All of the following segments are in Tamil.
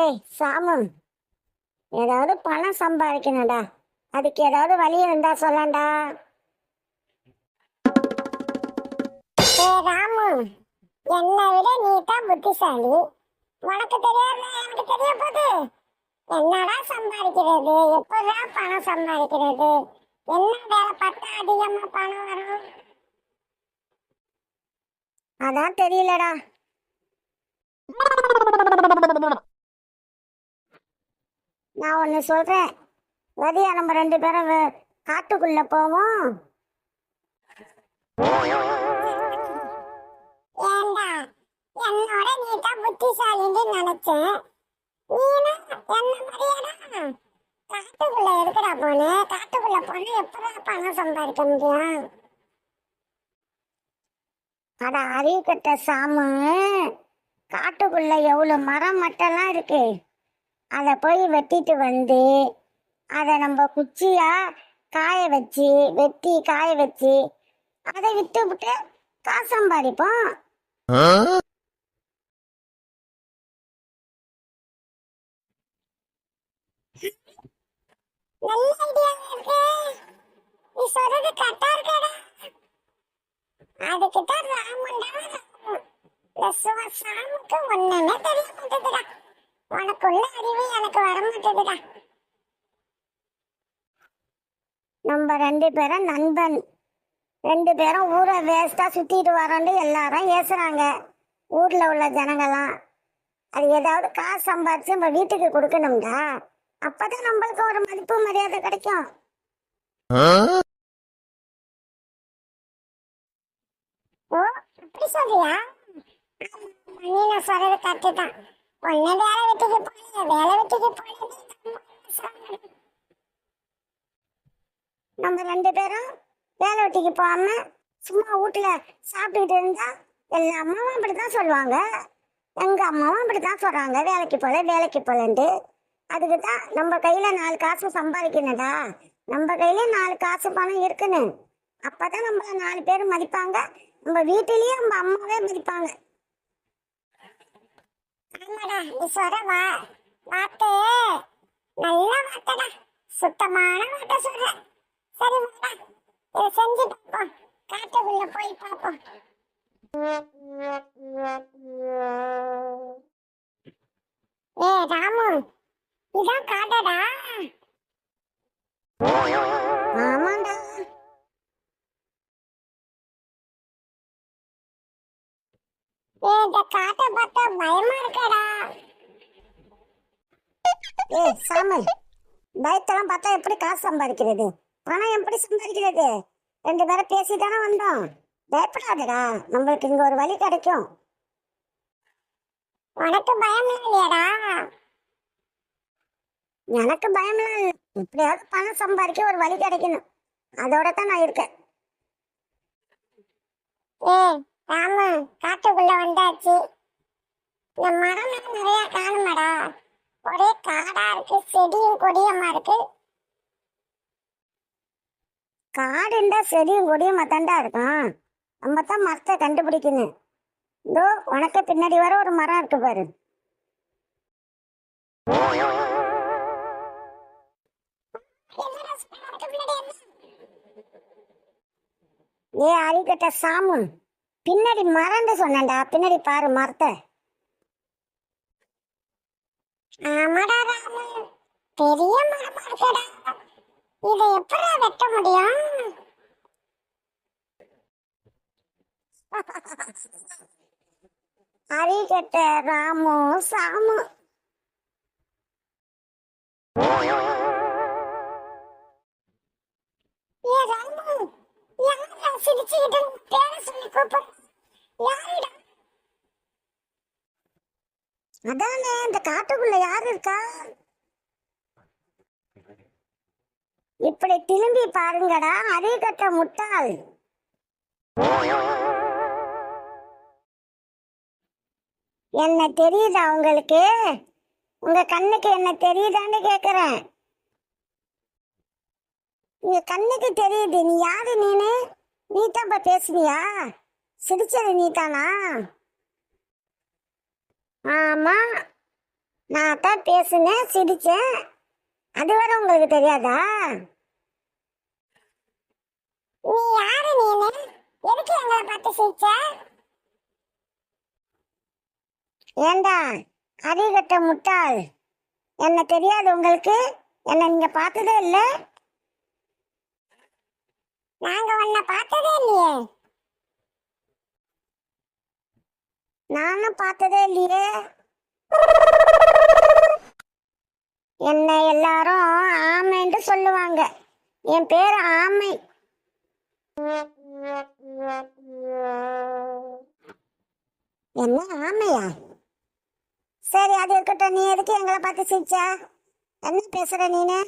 ஏய் சாமம். ஏதாவது பணம் சம்பாதிக்கணும்டா. அதுக்கு ஏதாவது வழி இருந்தா சொல்லண்டா. ஏ ராமு என்னை விட நீ தான் புத்திசாலி. உனக்கு தெரியாது எனக்கு தெரிய போகுது. என்னடா சம்பாதிக்கிறது? எப்பதான் பணம் சம்பாதிக்கிறது? என்ன வேலை பார்த்தா அதிகமா பணம் வரும்? அதான் தெரியலடா. நான் ஒன்று சொல்கிறேன் வரியா நம்ம ரெண்டு பேரும் காட்டுக்குள்ள போவோம். ஏண்டா? என்னோட நீ தான் புத்திசாலின்னு நினைச்சேன். நீனா என்ன மாதிரியாடா? காட்டுக்குள்ள எதுக்குடா போன? காட்டுக்குள்ள போனா எப்படா பணம் சம்பாதிக்க முடியும்? அட அறிவு கட்ட சாமு. காட்டுக்குள்ள எவ்வளோ மரம் மட்டெல்லாம் இருக்கு. அதை போய் வெட்டிட்டு வந்து அதை நம்ம குச்சியா காய வச்சு வெட்டி காய வச்சு அதை விட்டு விட்டு காசு சம்பாதிப்போம். நல்ல ஐடியா இருக்கு. நீ சொல்றது கரெக்டா இருக்கடா. அதுக்கு தான் சாமுக்கு ஒண்ணுமே தெரிய மாட்டேதுடா உனக்குள்ள அறிவு எனக்கு வர மாட்டேதுடா நம்ம ரெண்டு பேரும் நண்பன். ரெண்டு பேரும் ஊரை வேஸ்டா சுத்திட்டு வரோன்னு எல்லாரும் ஏசுறாங்க. ஊர்ல உள்ள ஜனங்களாம் அது ஏதாவது காசு சம்பாரிச்சு நம்ம வீட்டுக்கு கொடுக்கணும்டா. அப்பதான் நம்மளுக்கு ஒரு மதிப்பு மரியாதை கிடைக்கும். ஓ அப்படி சொல்றியா? நீ நான் சொல்றது கரெக்டு தான். ஒன்னு வேலை வெட்டிக்கு போனீங்க வேலை வெட்டிக்கு போனீங்க நம்ம ரெண்டு பேரும் வேலை வெட்டிக்கு போகாம சும்மா வீட்டுல சாப்பிட்டுக்கிட்டு இருந்தா எல்லா அம்மாவும் அப்படித்தான் சொல்லுவாங்க. எங்க அம்மாவும் அப்படித்தான் சொல்றாங்க. வேலைக்கு போல வேலைக்கு போலன்ட்டு. அதுக்கு தான் நம்ம கையில நாலு காசு சம்பாதிக்கணும்டா. நம்ம கையில நாலு காசு பணம் இருக்கணும் அப்பதான் நம்மள நாலு பேர் மதிப்பாங்க. நம்ம வீட்டிலேயே நம்ம அம்மாவே மதிப்பாங்க. ஆமாடா நீ சொல்ற வா வாத்து நல்ல வாத்தடா சுத்தமான வாத்த சொல்ற. சரி வாடா. இதை செஞ்சு பார்ப்போம். காட்டுக்குள்ள போய் பார்ப்போம். ஏ ராமு இதான் காட்டடா ஆமாண்டா. ஏ இந்த காட்டை பார்த்தா பயமா இருக்கடா. ஏ சாமி பயத்தெல்லாம் பார்த்தா எப்படி காசு சம்பாதிக்கிறது? பணம் எப்படி சம்பாதிக்கிறது? ரெண்டு பேரும் பேசி தானே வந்தோம். பயப்படாதடா நம்மளுக்கு இங்க ஒரு வழி கிடைக்கும். உனக்கு பயம் இல்லையாடா. எனக்கு பயம்லாம் இல்லை. எப்படியாவது பணம் சம்பாதிக்க ஒரு வழி கிடைக்கணும். அதோட தான் நான் இருக்கேன். ஏய் ராமு காட்டுக்குள்ள வந்தாச்சு. இந்த மரம் நிறைய காணுமாடா. ஒரே காடா இருக்கு செடியும் கொடியமா இருக்கு? காடு இருந்தா செடியும் கொடியமா தாண்டா இருக்கும்? நம்ம தான் மரத்தை கண்டுபிடிக்கணும். இதோ உனக்கு பின்னாடி வர ஒரு மரம் இருக்கு பாரு. ஏ அரிக்கட்ட சாமு. பின்னாடி மறந்து சொன்னேன்டா. பின்னாடி பாரு மரத்தை ஆமாடா ராமு. பெரிய மரமா இருக்கடா. இதை எப்படி வெட்ட முடியும்? அறிகட்ட ராமு சாமு. அதானே இந்த காட்டுக்குள்ள யாரு இருக்கா? இப்படி திரும்பி பாருங்கடா அறிகட்ட முட்டாள். என்ன தெரியுதா உங்களுக்கு? உங்க கண்ணுக்கு என்ன தெரியுதான்னு கேக்குறேன். உங்க கண்ணுக்கு தெரியுது நீ யாரு நீனு? நீ தான் பேசுனியா? சிரிச்சது நீ தானா? ஆமா. நான் தான் பேசுனேன் சிரிச்சேன். அது வரை உங்களுக்கு தெரியாதா? நீ யாரு நீனு எதுக்கு எங்களை பார்த்து சிரிச்ச? ஏண்டா அறிகட்ட முட்டாள்? என்ன தெரியாது உங்களுக்கு? என்ன நீங்க பார்த்ததே இல்ல? நாங்க உன்னை பார்த்ததே இல்லையே. நானும் பார்த்ததே இல்லையே. என்ன எல்லாரும் ஆமைன்னு சொல்லுவாங்க. என் பேர் ஆமை. என்ன ஆமையா? சரி அது இருக்கட்டும். நீ எதுக்கு எங்களை பார்த்து சிரிச்சா? என்ன பேசுற நீனு?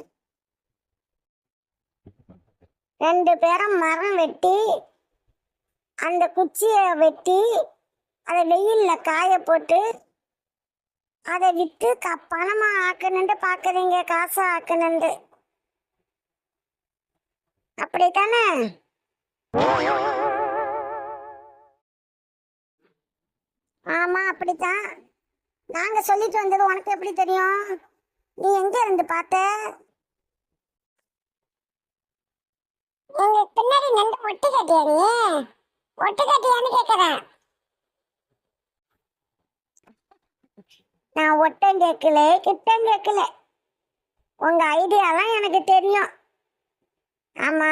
ரெண்டு பேரும் மரம் வெட்டி அந்த குச்சியை வெட்டி அதை வெயிலில் காய போட்டு அதை விற்று க பணமாக ஆக்கணுன்ட்டு பார்க்குறீங்க காசா ஆக்கணுன்ட்டு அப்படித்தானே? ஆமாம் அப்படித்தான். நாங்கள் சொல்லிட்டு வந்தது உனக்கு எப்படி தெரியும்? நீ எங்கே இருந்து பார்த்த? எங்களுக்கு பின்னாடி நின்று ஒட்டு கட்டியா நீ? ஒட்டு கட்டியான்னு கேட்குறேன் நான் ஒட்டம் கேட்கல கிட்டம் கேட்கல. உங்க ஐடியாலாம் எனக்கு தெரியும். ஆமா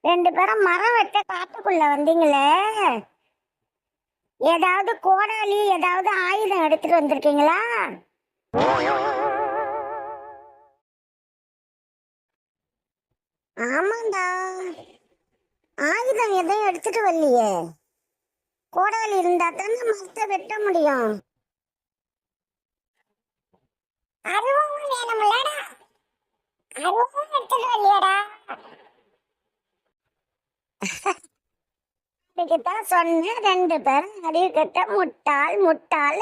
ரெண்டு பேரும் மரம் வெட்ட காட்டுக்குள்ள வந்தீங்களே. ஏதாவது கோடாலி ஏதாவது ஆயுதம் எடுத்துட்டு வந்திருக்கீங்களா? ஆமாண்டா. ஆயுதம் எதையும் எடுத்துட்டு வரலையே. கோடாலி இருந்தா தானே மரத்தை வெட்ட முடியும். அதுவும் வேணும்லடா. அதுவும் எடுத்துட்டு வரலையடா. அதுக்குத்தான் சொன்னேன் ரெண்டு பேரும் அறிவு கட்ட முட்டாள் முட்டாள்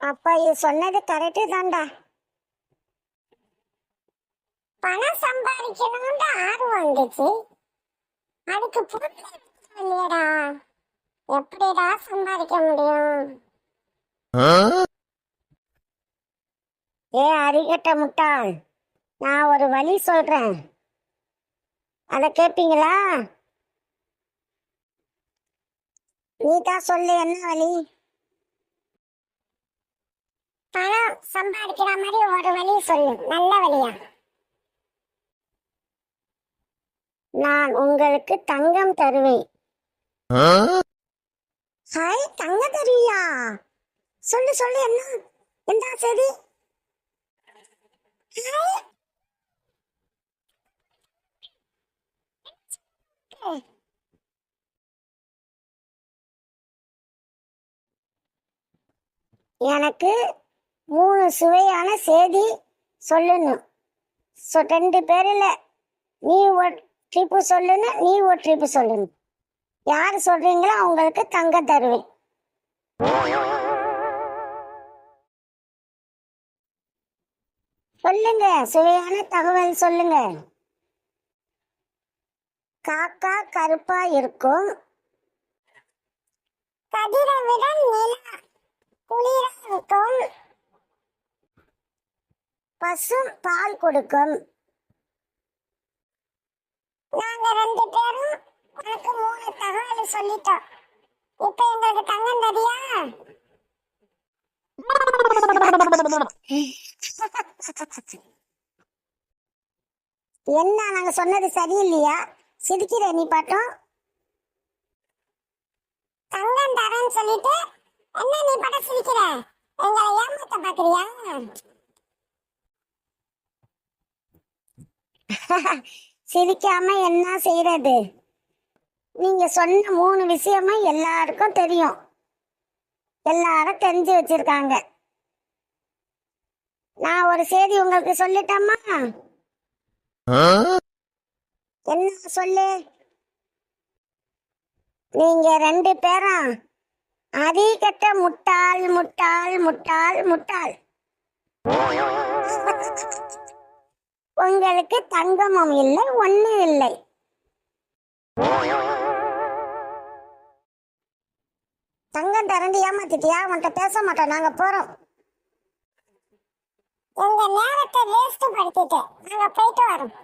அப்பா இது சொன்னது கரெக்டு தான்டா. பணம் சம்பாதிக்கணும்னு ஆர்வம் வந்துச்சு. அதுக்கு புரிஞ்சு இல்லையடா எப்படிடா சம்பாதிக்க முடியும்? ஏ அறிகட்ட முட்டாள். நான் ஒரு வழி சொல்றேன். அதை கேட்பீங்களா நீ தான் சொல்லு என்ன வழி? பணம் சம்பாதிக்கிற மாதிரி ஒரு வழி சொல்லு. நல்ல வழியா. நான் உங்களுக்கு தங்கம் தருவேன். ஹாய் தங்கம் சொல்லு சொல்லு என்ன? என்ன சரி? எனக்கு மூணு சுவையான செய்தி சொல்லணும். ஸோ ரெண்டு பேரில் நீ ஒரு ட்ரிப்பு சொல்லணும் நீ ஒரு ட்ரிப்பு சொல்லணும் யார் சொல்றீங்களோ அவங்களுக்கு தங்க தருவேன். சொல்லுங்க சுவையான தகவல் சொல்லுங்க. காக்கா கருப்பா இருக்கும். கதிரை விட நிலா குளிரா இருக்கும். பசு பால் கொடுக்கும். நாங்க ரெண்டு பேரும் தகவல் சொல்லிட்டோம். இப்ப எங்களுக்கு தங்கம் தரியா? என்ன நாங்க சொன்னது சரியில்லையா? சிரிக்கிற நீ பாட்டும். தங்கம் தரேன்னு சொல்லிட்டு என்ன நீ பாட்ட சிரிக்கிற? எங்களை ஏமாத்த பாக்குறியா? சிரிக்காம என்ன செய்யறது நீங்க சொன்ன மூணு விஷயமும் எல்லாருக்கும் தெரியும். எல்லாரும் தெரிஞ்சு வச்சிருக்காங்க. நான் ஒரு செய்தி உங்களுக்கு சொல்லட்டமா என்ன சொல்லு? நீங்க ரெண்டு பேரும் அதிகட்ட முட்டாள் முட்டாள் முட்டாள் முட்டாள். உங்களுக்கு தங்கமும் இல்லை ஒன்றும் இல்லை. தங்கம் தரேன் ஏமாத்திட்டியா? உன்கிட்ட பேச மாட்டோம் நாங்க போறோம். எங்க நேரத்தை வேஸ்ட் படுத்திட்டு நாங்க போயிட்டு வரோம்.